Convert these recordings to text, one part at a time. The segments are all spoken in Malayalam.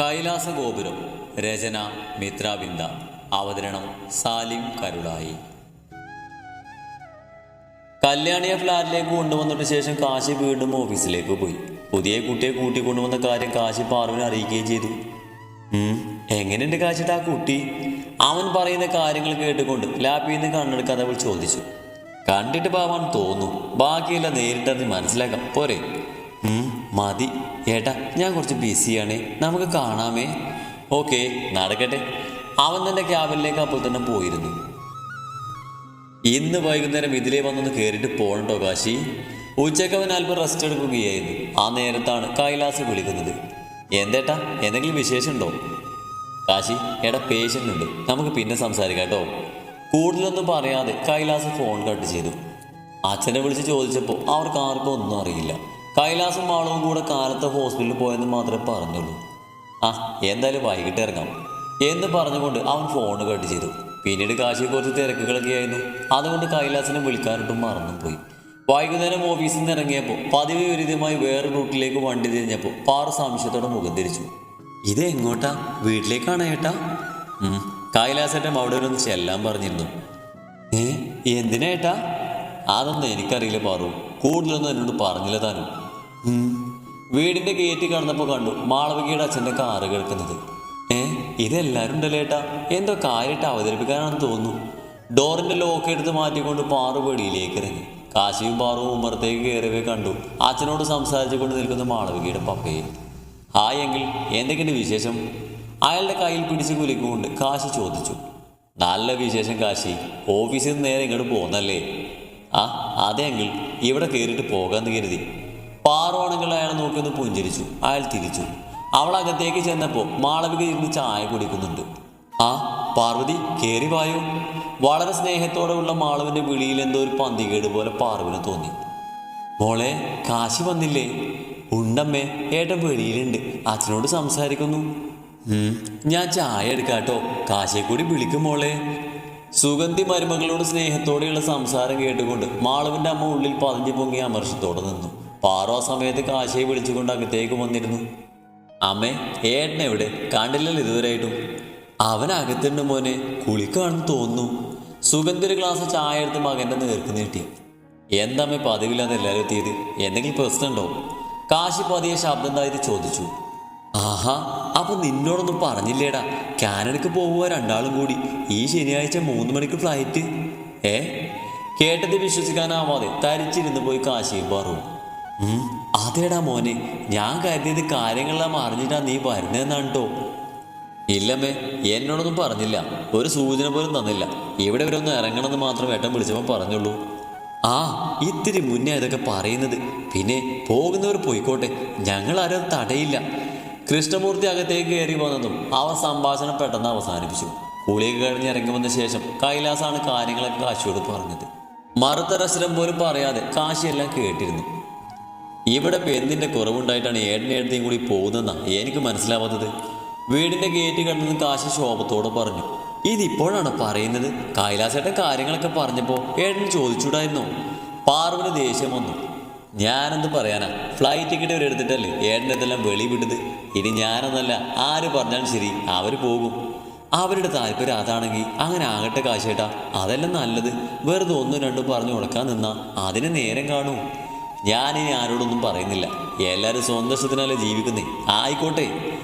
കൈലാസ ഗോപുരം രചന മിത്രാബിന്ദ അവതരണം സാലിം കരുളായി. കല്യാണിയെ ഫ്ലാറ്റിലേക്ക് കൊണ്ടുവന്നിട്ട് ശേഷം കാശി വീണ്ടും ഓഫീസിലേക്ക് പോയി. പുതിയ കുട്ടിയെ കൂട്ടിക്കൊണ്ടുവന്ന കാര്യം കാശി പാർവിനെ അറിയിക്കുകയും ചെയ്തു. എങ്ങനെയുണ്ട് കാശിട്ട് ആ കുട്ടി? അവൻ പറയുന്ന കാര്യങ്ങൾ കേട്ടുകൊണ്ട് ലാപ്പിൽ നിന്ന് കണ്ണെടുക്കാതെ അവൾ ചോദിച്ചു. കണ്ടിട്ട് പാവാൻ തോന്നുന്നു. ബാക്കിയെല്ലാം നേരിട്ടറിഞ്ഞ് മനസ്സിലാക്കാം. പോരെ. മതി. ഏട്ടാ ഞാൻ കുറച്ച് ബിസിയാണ് നമുക്ക് കാണാമേ. ഓക്കെ നടക്കട്ടെ. അവൻ തന്റെ ക്യാബിനിലേക്ക് അപ്പോൾ തന്നെ പോയിരുന്നു. ഇന്ന് വൈകുന്നേരം ഇതിലേ വന്നൊന്ന് കയറിയിട്ട് പോകണ്ടോ കാശി. ഉച്ചയ്ക്ക് അവൻ അല്പം റെസ്റ്റ് എടുക്കുകയായിരുന്നു. ആ നേരത്താണ് കൈലാസ് വിളിക്കുന്നത്. എന്തേട്ടാ എന്തെങ്കിലും വിശേഷമുണ്ടോ? കാശി എടാ പേഷ്യന്റ് ഉണ്ട്. നമുക്ക് പിന്നെ സംസാരിക്കാം കേട്ടോ. കൂടുതലൊന്നും പറയാതെ കൈലാസ് ഫോൺ കട്ട് ചെയ്തു. അച്ഛനെ വിളിച്ച് ചോദിച്ചപ്പോൾ അവർക്ക് ആർക്കും ഒന്നും അറിയില്ല. കൈലാസും മാളവും കൂടെ കാലത്ത് ഹോസ്പിറ്റലിൽ പോയെന്ന് മാത്രമേ പറഞ്ഞുള്ളൂ. ആ എന്തായാലും വൈകിട്ട് ഇറങ്ങാം. എന്ന് പറഞ്ഞുകൊണ്ട് അവൻ ഫോൺ കട്ട് ചെയ്തു. പിന്നീട് കാശിയെ കുറച്ച് തിരക്കുകളൊക്കെ ആയിരുന്നു. അതുകൊണ്ട് കൈലാസിനെ വിളിക്കാനിട്ടും മറന്നും പോയി വൈകുന്നേരം ഓഫീസിൽ നിന്ന് ഇറങ്ങിയപ്പോൾ പതിവ് വിരുദ്ധമായി വേറെ റൂട്ടിലേക്ക് വണ്ടി തിരിഞ്ഞപ്പോൾ പാറ സംശയത്തോടെ മുഖം തിരിച്ചു. ഇത് എങ്ങോട്ടാ? വീട്ടിലേക്കാണ് ഏട്ടാ? കൈലാസേട്ടൻ അവിടെ ഒന്ന് ചെല്ലാൻ പറഞ്ഞിരുന്നു. ഏ എന്തിനാ ഏട്ടാ? അതൊന്നും എനിക്കറിയില്ല പാറു. കൂടുതലൊന്നും എന്നോട് പറഞ്ഞില്ല താനും. വീടിന്റെ ഗേറ്റ് കടന്നപ്പോൾ കണ്ടു മാളവികയുടെ അച്ഛന്റെ കാറ് കേൾക്കുന്നത്. ഏ ഇതെല്ലാരും ഉണ്ടല്ലേ ഏട്ടാ? എന്തോ കാര്യമായിട്ട് അവതരിപ്പിക്കാനാണെന്ന് തോന്നുന്നു. ഡോറിന്റെ ലോക്ക് എടുത്ത് മാറ്റിക്കൊണ്ട് പാറു വെളിയിലേക്ക് ഇറങ്ങി. കാശിയും പാറും ഉമ്മറത്തേക്ക് കയറിയവേ കണ്ടു. അച്ഛനോട് സംസാരിച്ചു കൊണ്ട് നിൽക്കുന്ന മാളവികയുടെ പപ്പയെ ഹായ് എന്തൊക്കെയുണ്ട് വിശേഷം? അയാളുടെ കയ്യിൽ പിടിച്ച് കുലിക്കൊണ്ട് കാശി ചോദിച്ചു. നല്ല വിശേഷം കാശി ഓഫീസിൽ നിന്ന് നേരെ ഇങ്ങോട്ട് പോന്നല്ലേ ആ അതെ എങ്കിൽ ഇവിടെ കയറിയിട്ട് പോകാമെന്ന് കരുതി. പാറുവാണെങ്കിൽ അയാൾ നോക്കി ഒന്ന് പുഞ്ചിരിച്ചു. അയാൾ തിരിച്ചു. അവൾ അകത്തേക്ക് ചെന്നപ്പോൾ മാളവിക ഇരുന്ന് ചായ കുടിക്കുന്നുണ്ട്. ആ പാർവതി കയറി വായോ? വളരെ സ്നേഹത്തോടെയുള്ള മാളവിന്റെ വിളിയിൽ എന്തോ ഒരു പന്തികേട് പോലെ പാർവിന് തോന്നി. മോളെ കാശി വന്നില്ലേ? ഉണ്ടമ്മേ ഏട്ടൻ വെളിയിലുണ്ട്. അച്ഛനോട് സംസാരിക്കുന്നു. ഞാൻ ചായ എടുക്കാട്ടോ. കാശിയെ കൂടി വിളിക്കും മോളെ. സുഗന്ധി മരുമകളോട് സ്നേഹത്തോടെയുള്ള സംസാരം കേട്ടുകൊണ്ട് മാളവിന്റെ അമ്മ ഉള്ളിൽ പതിഞ്ഞു പൊങ്ങി അമർഷത്തോടെ നിന്നു. പാറോ സമയത്ത് കാശിയെ വിളിച്ചുകൊണ്ട് അകത്തേക്ക് വന്നിരുന്നു. അമ്മേ ഏട്ടനെവിടെ കണ്ടില്ലല്ലോ ഇതുവരെയായിട്ടും. അവൻ അകത്തുണ്ട് മോനെ. കുളിക്കാണെന്ന് തോന്നുന്നു. സുഗന്ധി ഒരു ഗ്ലാസ് ചായ എടുത്ത് മകന്റെ നേർക്ക് നീട്ടി. എന്താമ്മേ പതിവില്ലാതെ എല്ലാവരും എത്തിയത്? എന്തെങ്കിലും പ്രശ്നമുണ്ടോ? കാശി പതിയെ ശബ്ദം താഴ്ത്തി ചോദിച്ചു. ആഹാ അപ്പൊ നിന്നോടൊന്നും പറഞ്ഞില്ലേടാ. കാനഡക്ക് പോവുക രണ്ടാളും കൂടി. ഈ ശനിയാഴ്ച മൂന്ന് മണിക്ക് ഫ്ലൈറ്റ് ഏ? കേട്ടത് വിശ്വസിക്കാനാവാതെ തരിച്ചിരുന്ന് പോയി കാശിയും പറഞ്ഞു അതേടാ മോനെ ഞാൻ കരുതിയത് കാര്യങ്ങളെല്ലാം അറിഞ്ഞിട്ടാ നീ വരുന്നതെന്നാണ് കേട്ടോ ഇല്ലമ്മേ എന്നോടൊന്നും പറഞ്ഞില്ല. ഒരു സൂചന പോലും തന്നില്ല. ഇവിടെ വരെ ഇറങ്ങണമെന്ന് മാത്രം ഏട്ടൻ വിളിച്ചപ്പോൾ പറഞ്ഞുള്ളൂ. ആ ഇത്തിരി മുന്നേ ഇതൊക്കെ പറയുന്നത്. പിന്നെ പോകുന്നവർ പോയിക്കോട്ടെ ഞങ്ങൾ ആരും തടയില്ല. കൃഷ്ണമൂർത്തി അകത്തേക്ക് കയറി വന്നതും അവർ സംഭാഷണം പെട്ടെന്ന് അവസാനിപ്പിച്ചു. കുളിയൊക്കെ കഴിഞ്ഞ് ഇറങ്ങി വന്ന ശേഷം കൈലാസാണ് കാര്യങ്ങളൊക്കെ കാശിയോട് പറഞ്ഞത്. മറുത്തരസരം പോലും പറയാതെ കാശിയെല്ലാം കേട്ടിരുന്നു. ഇവിടെ ഇപ്പം എന്തിന്റെ കുറവുണ്ടായിട്ടാണ് ഏട്ടനെ ഏട്ടനെയും കൂടി പോകുന്നതെന്നാ? എനിക്ക് മനസ്സിലാവാത്തത്. വീടിന്റെ ഗേറ്റ് കണ്ടെന്ന് കാശി ശോഭത്തോടെ പറഞ്ഞു. ഇതിപ്പോഴാണ് പറയുന്നത്? കൈലാസേട്ടൻ കാര്യങ്ങളൊക്കെ പറഞ്ഞപ്പോൾ ഏട്ടൻ ചോദിച്ചൂടായിരുന്നു പാർവിന് ദേഷ്യം വന്നു. ഞാനെന്ത് പറയാനാ? ഫ്ലൈറ്റ് ടിക്കറ്റ് വരെ എടുത്തിട്ടല്ലേ? ഏട്ടൻ ഇതെല്ലാം വെളി വിട്ടത്? ഇനി ഞാനെന്നല്ല ആര് പറഞ്ഞാലും ശരി അവർ പോകും. അവരുടെ താല്പര്യം അതാണെങ്കിൽ അങ്ങനെ ആകട്ടെ കാശേട്ടാ. അതെല്ലാം നല്ലത്. വെറുതെ ഒന്നും രണ്ടും പറഞ്ഞു കൊടുക്കാൻ നിന്നാ. അതിന് നേരം കാണൂ. ഞാനിനി ആരോടൊന്നും പറയുന്നില്ല. എല്ലാവരും സന്തോഷത്തിനല്ലേ ജീവിക്കുന്നേ? ആയിക്കോട്ടെ.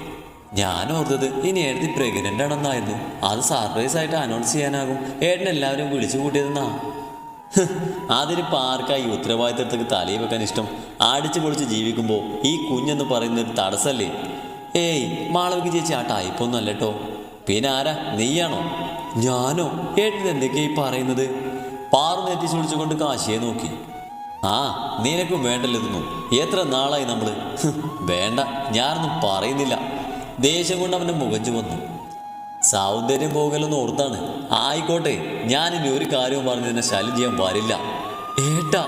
ഞാൻ ഓർത്തത് ഇനി ഏട്ടത്തി പ്രഗ്നന്റ് ആണെന്നായിരുന്നു. അത് സർപ്രൈസ് ആയിട്ട് അനൗൺസ് ചെയ്യാനാകും. ഏട്ടൻ എല്ലാവരും വിളിച്ചു കൂട്ടിയതെന്നാ? അതിന് പാർക്കായി ഉത്തരവാദിത്തത്തേക്ക് തലയിൽ വെക്കാൻ ഇഷ്ടം. അടിച്ചു പൊളിച്ച് ജീവിക്കുമ്പോൾ ഈ കുഞ്ഞെന്ന് പറയുന്ന ഒരു തടസ്സല്ലേ? ഏയ് മാളവിക്ക് ചേച്ചി ആ ടൈപ്പൊന്നും അല്ല കേട്ടോ പിന്നെ ആരാ? നീയാണോ? ഞാനോ? ഏട്ടൻ എന്തൊക്കെയായി പറയുന്നത്? പാറു എത്തിച്ചു വിളിച്ചുകൊണ്ട് കാശിയെ നോക്കി. ആ നിനക്കും വേണ്ടല്ലോ ഇതൊന്നും. എത്ര നാളായി നമ്മൾ? വേണ്ട ഞാനൊന്നും പറയുന്നില്ല. ദേഷ്യം കൊണ്ട് അവന്റെ മുഖം ചുവന്നു സൗന്ദര്യം പോകലൊന്നും ഓർത്താണ്. ആയിക്കോട്ടെ ഞാനിനി ഒരു കാര്യവും പറഞ്ഞ് നിന്നെ ശല്യം ചെയ്യാൻ വരില്ല. ഏട്ടാ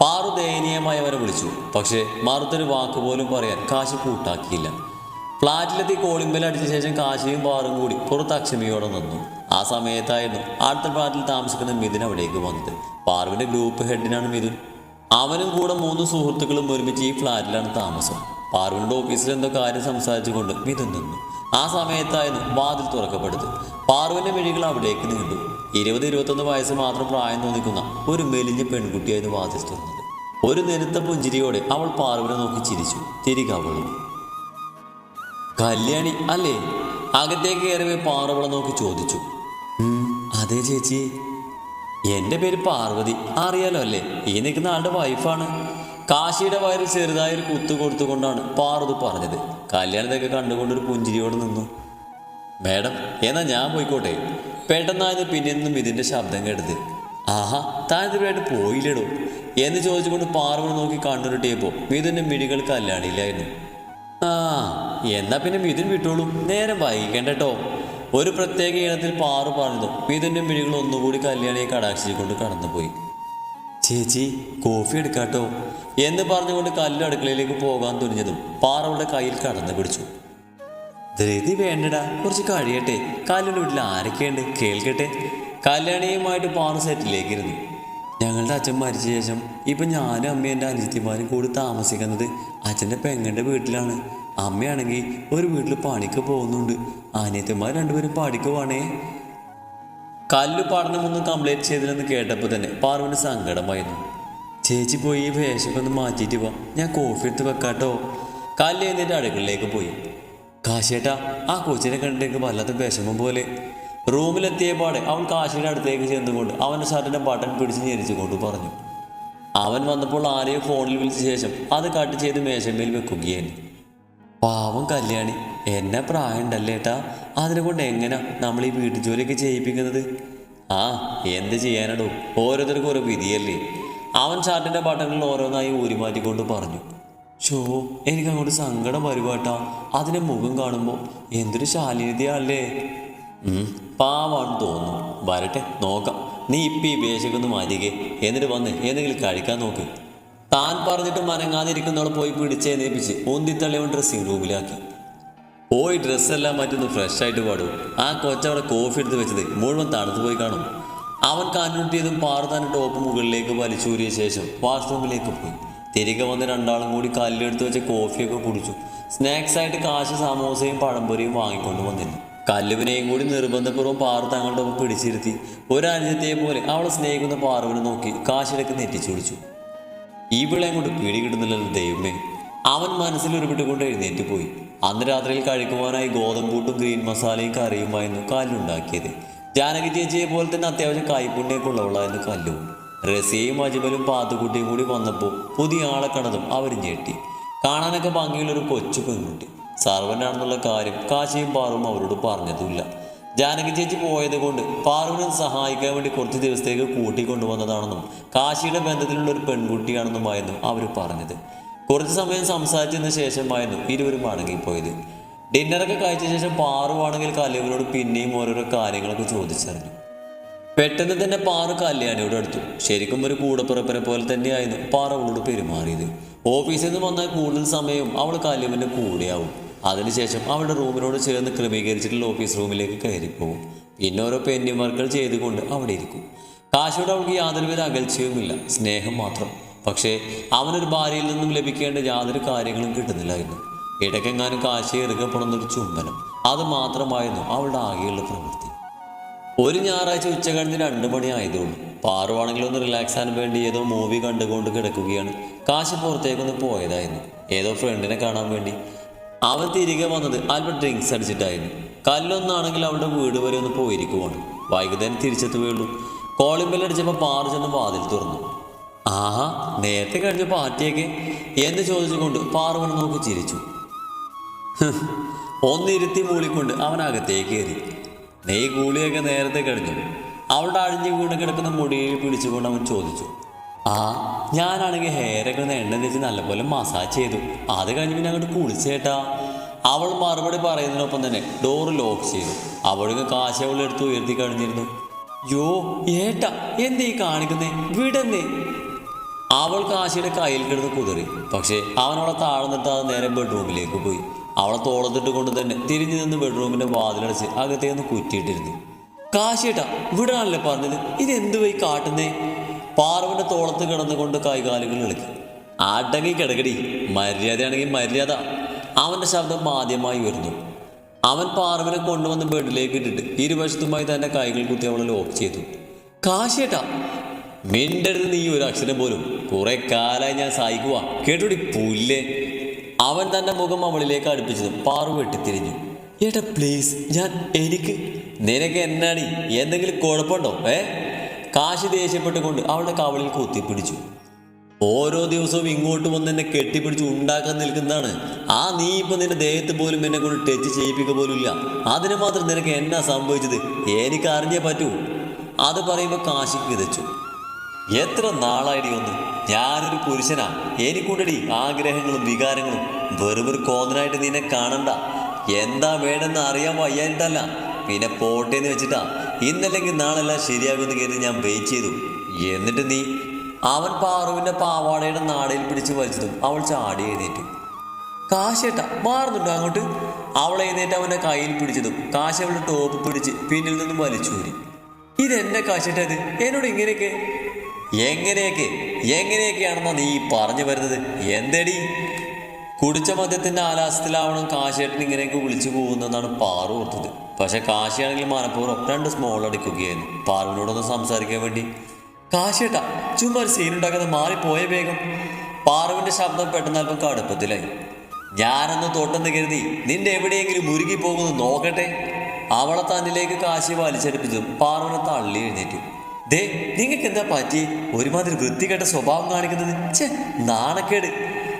പാറു ദയനീയമായി അവരെ വിളിച്ചു. പക്ഷേ മറുത്തൊരു വാക്കുപോലും പറയാൻ കാശി കൂട്ടാക്കിയില്ല. ഫ്ലാറ്റിലെത്തി കോളിംഗ് അടിച്ച ശേഷം കാശിയും പാറും കൂടി പുറത്ത് അക്ഷമയോടെ നിന്നു. ആ സമയത്തായിരുന്നു അടുത്ത ഫ്ലാറ്റിൽ താമസിക്കുന്ന മിഥുൻ അവിടേക്ക് വന്നത്. പാറുവിന്റെ ഗ്രൂപ്പ് ഹെഡിനാണ് മിഥുൻ. അവനും കൂടെ മൂന്ന് സുഹൃത്തുക്കളും ഒരുമിച്ച് ഈ ഫ്ലാറ്റിലാണ് താമസം. പാർവനുടെ ഓഫീസിൽ എന്തോ കാര്യം സംസാരിച്ചുകൊണ്ട് മിഥുൻ നിന്നു. ആ സമയത്തായിരുന്നു വാതിൽ തുറക്കപ്പെടുന്നത്. പാർവന്റെ മിഴികൾ അവിടേക്ക് നീണ്ടു. ഇരുപത് ഇരുപത്തൊന്ന് വയസ്സ് മാത്രം പ്രായം തോന്നിക്കുന്ന ഒരു മെലിഞ്ഞ പെൺകുട്ടിയായിരുന്നു വാതിൽ തുറന്നത്. ഒരു നിരത്ത പുഞ്ചിരിയോടെ അവൾ പാർവനെ നോക്കി ചിരിച്ചു. തിരികെ അവളും. കല്യാണി അല്ലേ? അകത്തേക്ക് കയറിയ പാറവളെ നോക്കി ചോദിച്ചു. അതെ ചേച്ചി. എന്റെ പേര് പാർവതി. അറിയാലോ അല്ലേ? ഈ നിൽക്കുന്ന ആളുടെ വൈഫാണ് കാശിയുടെ വയറിൽ ചെറുതായി ഒരു കുത്തു കൊടുത്തുകൊണ്ടാണ് പാർവതി പറഞ്ഞത്. കല്യാണത്തൊക്കെ കണ്ടുകൊണ്ടൊരു പുഞ്ചിരിയോട് നിന്നു. മേഡം എന്നാ ഞാൻ പോയിക്കോട്ടെ. പെട്ടെന്നായത് പിന്നെ നിന്നും ഇതിന്റെ ശബ്ദം കേട്ടത്. ആഹാ താൻ ഇതുവരെയായിട്ട് പോയില്ലടോ? എന്ന് ചോദിച്ചുകൊണ്ട് പാർവതി നോക്കി കണ്ണുരുട്ടിയപ്പോൾ മിഥുന്റെ മിഴികൾ കല്യാണിയില്ലായിരുന്നു ആ എന്നാ പിന്നെ മിഥുൻ വിട്ടോളൂ. നേരം വൈകിക്കണ്ട ഒരു പ്രത്യേക ഇനത്തിൽ പാറു പറഞ്ഞു മിഥുന്റെ മിഴികൾ ഒന്നുകൂടി കല്യാണിയെ കടാക്ഷിച്ചുകൊണ്ട് കടന്നുപോയി. ചേച്ചി കോഫി എടുക്കാട്ടോ. എന്ന് പറഞ്ഞുകൊണ്ട് കല്ല് അടുക്കളയിലേക്ക് പോകാൻ തുനിഞ്ഞതും പാറവളുടെ കയ്യിൽ കടന്നു പിടിച്ചു. ധൃതി വേണ്ടടാ കുറച്ച് കഴിയട്ടെ. കല്ലിന്റെ വീട്ടിൽ ആരൊക്കെയുണ്ട് കേൾക്കട്ടെ. കല്യാണിയുമായിട്ട് പാറ സെറ്റിലേക്ക് ഇരുന്നു. ഞങ്ങളുടെ അച്ഛൻ മരിച്ച ശേഷം ഇപ്പം ഞാനും അമ്മയും എന്റെ അനിയത്തിമാരും കൂടി താമസിക്കുന്നത് അച്ഛന്റെ പെങ്ങന്റെ വീട്ടിലാണ്. അമ്മയാണെങ്കിൽ ഒരു വീട്ടിൽ പണിക്ക് പോകുന്നുണ്ട്. അനിയത്തിമാർ രണ്ടുപേരും പണിക്ക് പോണേ കല്ല് പഠനമൊന്നും കംപ്ലീറ്റ് ചെയ്തില്ലെന്ന് കേട്ടപ്പോൾ തന്നെ പാർവിന് സങ്കടമായിരുന്നു ചേച്ചി പോയി ഈ വേഷമൊന്ന് മാറ്റിയിട്ട് പോ ഞാൻ കോഫി എടുത്ത് വെക്കാട്ടോ. കല്ല് എന്നിട്ട് അടുക്കളയിലേക്ക് പോയി. കാശേട്ടാ ആ കൊച്ചിനെ കണ്ടിട്ട് വല്ലാത്ത വിഷമം പോലെ. റൂമിലെത്തിയ പാടെ അവൻ കാശിയുടെ അടുത്തേക്ക് ചെന്നുകൊണ്ട് അവന്റെ ഷർട്ടിന്റെ ബട്ടൺ പിടിച്ച് ഞെരിച്ചുകൊണ്ട് പറഞ്ഞു. അവൻ വന്നപ്പോൾ ആരെയോ ഫോണിൽ വിളിച്ച ശേഷം അത് കട്ട് ചെയ്ത് മേശമേൽ വെക്കുകയായിരുന്നു. പാവം കല്യാണി. എന്നെ അതിനെ കൊണ്ട് എങ്ങനാ നമ്മൾ ഈ വീട്ടു ജോലിയൊക്കെ ചെയ്യിപ്പിക്കുന്നത്? ആ എന്ത് ചെയ്യാനടോ? ഓരോരുത്തർക്കും ഓരോ വിധിയല്ലേ. അവൻ ഷർട്ടിന്റെ പാട്ടങ്ങളിൽ ഓരോന്നായി ഊരി മാറ്റിക്കൊണ്ട് പറഞ്ഞു. ഷോ എനിക്ക് അങ്ങോട്ട് സങ്കടം വരുവാട്ടാ അതിനെ മുഖം കാണുമ്പോൾ എന്തൊരു ശാലീനതയല്ലേ പാവാണെന്ന് തോന്നുന്നു. വരട്ടെ നോക്കാം. നീ ഇപ്പം ഈ വേഷക്കൊന്ന് മാറ്റിക്കേ. എന്നിട്ട് വന്ന് എന്തെങ്കിലും കഴിക്കാൻ നോക്ക്. പറഞ്ഞിട്ട് മനങ്ങാതിരിക്കുന്നവളെ പോയി പിടിച്ചേനേപ്പിച്ച് ഒന്തിത്തള്ളിയവൻ ഡ്രസ്സിങ് റൂമിലാക്കി പോയി ഡ്രസ്സെല്ലാം മറ്റൊന്ന് ഫ്രഷ് ആയിട്ട് പാടും. ആ കൊച്ചവിടെ കോഫി എടുത്ത് വെച്ചത് മുഴുവൻ തണുത്ത് പോയി കാണും. അവൻ കണ്ണുട്ടിയതും പാറുതാൻ ടോപ്പ് മുകളിലേക്ക് വലിച്ചൂരിയ ശേഷം വാഷ്റൂമിലേക്ക് പോയി. തിരികെ വന്ന് രണ്ടാളും കൂടി കല്ലെടുത്ത് വെച്ച കോഫിയൊക്കെ കുടിച്ചു. സ്നാക്സ് ആയിട്ട് കാശ് സമോസയും പഴംപൊരിയും വാങ്ങിക്കൊണ്ട് വന്നിരുന്നു. കല്ലുവിനെയും കൂടി നിർബന്ധപൂർവം പാറു തങ്ങളുടെ ഒപ്പം പിടിച്ചിരുത്തി. ഒരു അനുജത്തെ പോലെ അവളെ സ്നേഹിക്കുന്ന പാറുവിനെ നോക്കി കാശിടക്ക് നെറ്റിച്ചു പിടിച്ചു അങ്ങോട്ട് പേടി കിട്ടുന്നില്ലല്ലോ ദൈവമേ. അവൻ മനസ്സിൽ ഉരുപിട്ടുകൊണ്ട് എഴുന്നേറ്റ് പോയി. അന്ന് രാത്രിയിൽ കഴിക്കുവാനായി ഗോതമ്പൂട്ടും ഗ്രീൻ മസാലയും കറിയുമായിരുന്നു കല്ലുണ്ടാക്കിയത്. ജാനകി ചേച്ചിയെ പോലെ തന്നെ അത്യാവശ്യം കായ്പുണ്യൊക്കെ ഉള്ളവളായിരുന്നു കല്ലു. റസിയയും അജിബലും പാത്തുകുട്ടിയും കൂടി വന്നപ്പോൾ പുതിയ ആളെ കണ്ടതും അവർ ഞെട്ടി. കാണാനൊക്കെ ഭംഗിയുള്ളൊരു കൊച്ചു പെൺകുട്ടി. സർവനാണെന്നുള്ള കാര്യം കാശിയും പാറും അവരോട് പറഞ്ഞതുമില്ല. ജാനകി ചേച്ചി പോയത് കൊണ്ട് പാർവിനെ സഹായിക്കാൻ വേണ്ടി കുറച്ച് ദിവസത്തേക്ക് കൂട്ടിക്കൊണ്ടുവന്നതാണെന്നും കാശിയുടെ ബന്ധത്തിലുള്ള ഒരു പെൺകുട്ടിയാണെന്നുമായിരുന്നു അവർ പറഞ്ഞത്. കുറച്ച് സമയം സംസാരിച്ചതിന് ശേഷമായിരുന്നു ഇരുവരും മടങ്ങിപ്പോയത് ഡിന്നറൊക്കെ കഴിച്ച ശേഷം പാറുവാണെങ്കിൽ കല്ലുവിനോട് പിന്നെയും ഓരോരോ കാര്യങ്ങളൊക്കെ ചോദിച്ചറിഞ്ഞു. പെട്ടെന്ന് തന്നെ പാറു കല്യാണിയോട് അടുത്തു. ശരിക്കും ഒരു കൂടപ്പിറപ്പിനെ പോലെ തന്നെയായിരുന്നു പാറ അവളോട് പെരുമാറിയത്. ഓഫീസിൽ നിന്ന് വന്നാൽ കൂടുതൽ സമയവും അവൾ കല്ലുവിന്റെ കൂടെയാവും. അതിനുശേഷം അവളുടെ റൂമിനോട് ചേർന്ന് ക്രമീകരിച്ചിട്ടുള്ള ഓഫീസ് റൂമിലേക്ക് കയറിപ്പോവും. പിന്നെ ഓരോ പെൻഡിങ് വർക്കുകൾ ചെയ്തുകൊണ്ട് അവിടെ ഇരിക്കും. കാശിയോട് അവൾക്ക് യാതൊരുവിധ അകൽച്ചയുമില്ല സ്നേഹം മാത്രം. പക്ഷേ അവനൊരു ഭാര്യയിൽ നിന്നും ലഭിക്കേണ്ട യാതൊരു കാര്യങ്ങളും കിട്ടുന്നില്ലായിരുന്നു ഇടയ്ക്കെങ്ങാനും കാശി എറുകപ്പെടുന്നൊരു ചുംബനം. അത് മാത്രമായിരുന്നു അവളുടെ ആകെയുള്ള പ്രവൃത്തി. ഒരു ഞായറാഴ്ച ഉച്ച കഴിഞ്ഞ് രണ്ട് മണി ആയതുകൊണ്ട് പാറുവാണെങ്കിൽ ഒന്ന് റിലാക്സ് ആകാൻ വേണ്ടി ഏതോ മൂവി കണ്ടുകൊണ്ട് കിടക്കുകയാണ്. കാശി പുറത്തേക്കൊന്ന് പോയതായിരുന്നു. ഏതോ ഫ്രണ്ടിനെ കാണാൻ വേണ്ടി. അവൻ തിരികെ വന്നത് അല്പം ഡ്രിങ്ക്സ് അടിച്ചിട്ടായിരുന്നു. കല്ലൊന്നാണെങ്കിൽ അവളുടെ വീട് വരെ ഒന്ന് പോയിരിക്കുവാണ്. വൈകുന്നേരം തിരിച്ചെത്തുകയുള്ളൂ. കോളിംഗ് ബെല്ലടിച്ചപ്പോൾ പാറു ചെന്ന് വാതിൽ തുറന്നു. ആഹാ നേരത്തെ കഴിഞ്ഞ പാർട്ടിയൊക്കെ? എന്ന് ചോദിച്ചുകൊണ്ട് പാറുവൻ നോക്കി ചിരിച്ചു. ഒന്നിരുത്തി മൂളിക്കൊണ്ട് അവൻ അകത്തേക്ക് കയറി. നെയ് കൂളിയൊക്കെ നേരത്തെ കഴിഞ്ഞു. അവളുടെ അഴിഞ്ഞു വീണ് കിടക്കുന്ന മുടിയിൽ പിടിച്ചുകൊണ്ട് അവൻ ചോദിച്ചു. ആ ഞാനാണെങ്കിൽ ഹെയറൊക്കെ ഒന്ന് എണ്ണ തേച്ച് നല്ലപോലെ മസാജ് ചെയ്തു. അത് കഴിഞ്ഞ് പിന്നെ അങ്ങോട്ട് കുളിച്ചേട്ടാ അവൾ മറുപടി പറയുന്നതിനൊപ്പം തന്നെ ഡോറ് ലോക്ക് ചെയ്തു. അവൾക്ക് എടുത്ത് ഉയർത്തി കഴിഞ്ഞിരുന്നു. യോ ഏട്ടാ എന്തേ കാണിക്കുന്നേ? വിടന്നേ. അവൾ കാശിയുടെ കയ്യിൽ കിടന്ന് കുതിറി. പക്ഷേ അവൻ അവളെ താഴെ നിർത്താതെ നേരെ ബെഡ്റൂമിലേക്ക് പോയി. അവളെ തോളത്തിട്ട് കൊണ്ട് തന്നെ തിരിഞ്ഞു നിന്ന് ബെഡ്റൂമിന്റെ വാതിലടച്ച് അകത്തേന്ന് കുറ്റിയിട്ടിരുന്നു. കാശിയേട്ടാ വിടാനല്ലേ പറഞ്ഞത്? ഇതെന്ത് പോയി കാട്ടുന്നേ? പാറവിന്റെ തോളത്ത് കിടന്നുകൊണ്ട് കൈകാലുകൾ ഇളക്കി ആട്ടെങ്കിൽ കിടക്കടി. മര്യാദയാണെങ്കിൽ മര്യാദ. അവന്റെ ശബ്ദം ആദ്യമായി വരുന്നു അവൻ പാർവിനെ കൊണ്ടുവന്ന് ബെഡിലേക്ക് ഇട്ടിട്ട് ഇരുവശത്തുമായി തന്റെ കൈകൾ കുത്തി അവളെ ലോക്ക് ചെയ്തു. കാശേട്ടാ മിണ്ടരുത് നീ ഒരു അക്ഷരം പോലും കുറെ കാലായി ഞാൻ സഹായിക്കുക കേട്ടോടി പുല്ലേ? അവൻ തന്റെ മുഖം അവളിലേക്ക് അടുപ്പിച്ചതും പാറു വെട്ടിത്തിരിഞ്ഞു. ഏട്ടാ പ്ലീസ് ഞാൻ എനിക്ക് നിനക്ക് എന്നാടി? എന്തെങ്കിലും കുഴപ്പമുണ്ടോ? ഏ? കാശി ദേഷ്യപ്പെട്ടുകൊണ്ട് അവളുടെ കവളിൽ കുത്തിപ്പിടിച്ചു. ഓരോ ദിവസവും ഇങ്ങോട്ട് വന്ന് എന്നെ കെട്ടിപ്പിടിച്ച് ഉണ്ടാക്കാൻ നിൽക്കുന്നതാണ്. ആ നീ ഇപ്പൊ നിന്റെ ദേഹത്ത് പോലും എന്നെ കൊണ്ട് ടച്ച് ചെയ്യിപ്പിക്കുക പോലും ഇല്ല അതിന് മാത്രം നിനക്ക് എന്നാ സംഭവിച്ചത്? എനിക്ക് അറിഞ്ഞേ പറ്റൂ. അത് പറയുമ്പോൾ കാശി വിതച്ചു എത്ര നാളായിടി ഒന്ന്? ഞാനൊരു പുരുഷനാ. എനിക്കുണ്ടടി ആഗ്രഹങ്ങളും വികാരങ്ങളും. വെറും ഒരു കോന്നനായിട്ട് നിന്നെ കാണണ്ട. എന്താ വേണമെന്ന് അറിയാൻ വയ്യായിട്ടല്ല പിന്നെ പോട്ടേന്ന് വെച്ചിട്ടാ. ഇന്നല്ലെങ്കിൽ നാളെല്ലാം ശരിയാകുമെന്ന് കരുതി ഞാൻ വെയിറ്റ് ചെയ്തു. എന്നിട്ട് നീ? അവൻ പാറുവിന്റെ പാവാടയുടെ നാടയിൽ പിടിച്ച് വലിച്ചതും അവൾ ചാടി എഴുന്നേറ്റു. കാശേട്ട മാറുന്നുണ്ടോ അങ്ങോട്ട്? അവൾ എഴുന്നേറ്റ് അവന്റെ കയ്യിൽ പിടിച്ചതും കാശ് അവളുടെ ടോപ്പ് പിടിച്ച് പിന്നിൽ നിന്നും വലിച്ചൂരി. ഇതെന്നെ കാശേട്ട ഇത്? എന്നോട് ഇങ്ങനെയൊക്കെ? എങ്ങനെയൊക്കെ? എങ്ങനെയൊക്കെയാണെന്നാ നീ പറഞ്ഞു വരുന്നത്? എന്തടി? കുടിച്ച മദ്യത്തിന്റെ ആലാസത്തിലാവണം കാശേട്ടൻ ഇങ്ങനെയൊക്കെ വിളിച്ചു പോകുന്നതെന്നാണ് പാറു ഓർത്തത്. പക്ഷെ കാശിയാണെങ്കിൽ മനഃപൂർവം രണ്ട് സ്മോൾ അടിക്കുകയായിരുന്നു. പാർവിനോടൊന്ന് സംസാരിക്കാൻ വേണ്ടി. കാശിയേട്ട ചുമ്മാ ഒരു സീനുണ്ടാക്കുന്ന മാറിപ്പോയ വേഗം. പാർവിന്റെ ശബ്ദം പെട്ടെന്ന് അല്പം കടുപ്പത്തിലായി. ഞാനൊന്ന് തൊട്ടെന്ന് കരുതി നിന്റെ എവിടെയെങ്കിലും മുരുകി പോകുന്നു നോക്കട്ടെ. അവളെ തന്നിലേക്ക് കാശി വലിച്ചെടുപ്പിച്ചതും പാർവനെ തള്ളി എഴുന്നേറ്റു. ദേ നിങ്ങൾക്ക് എന്താ പറ്റി? ഒരുമാതിരി വൃത്തികെട്ട സ്വഭാവം കാണിക്കുന്നത്. നാണക്കേട്.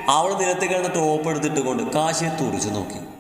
അവൾ നിരത്തി കിടന്ന് ടോപ്പ് എടുത്തിട്ട് കൊണ്ട് കാശിയെ തുറിച്ചു നോക്കി.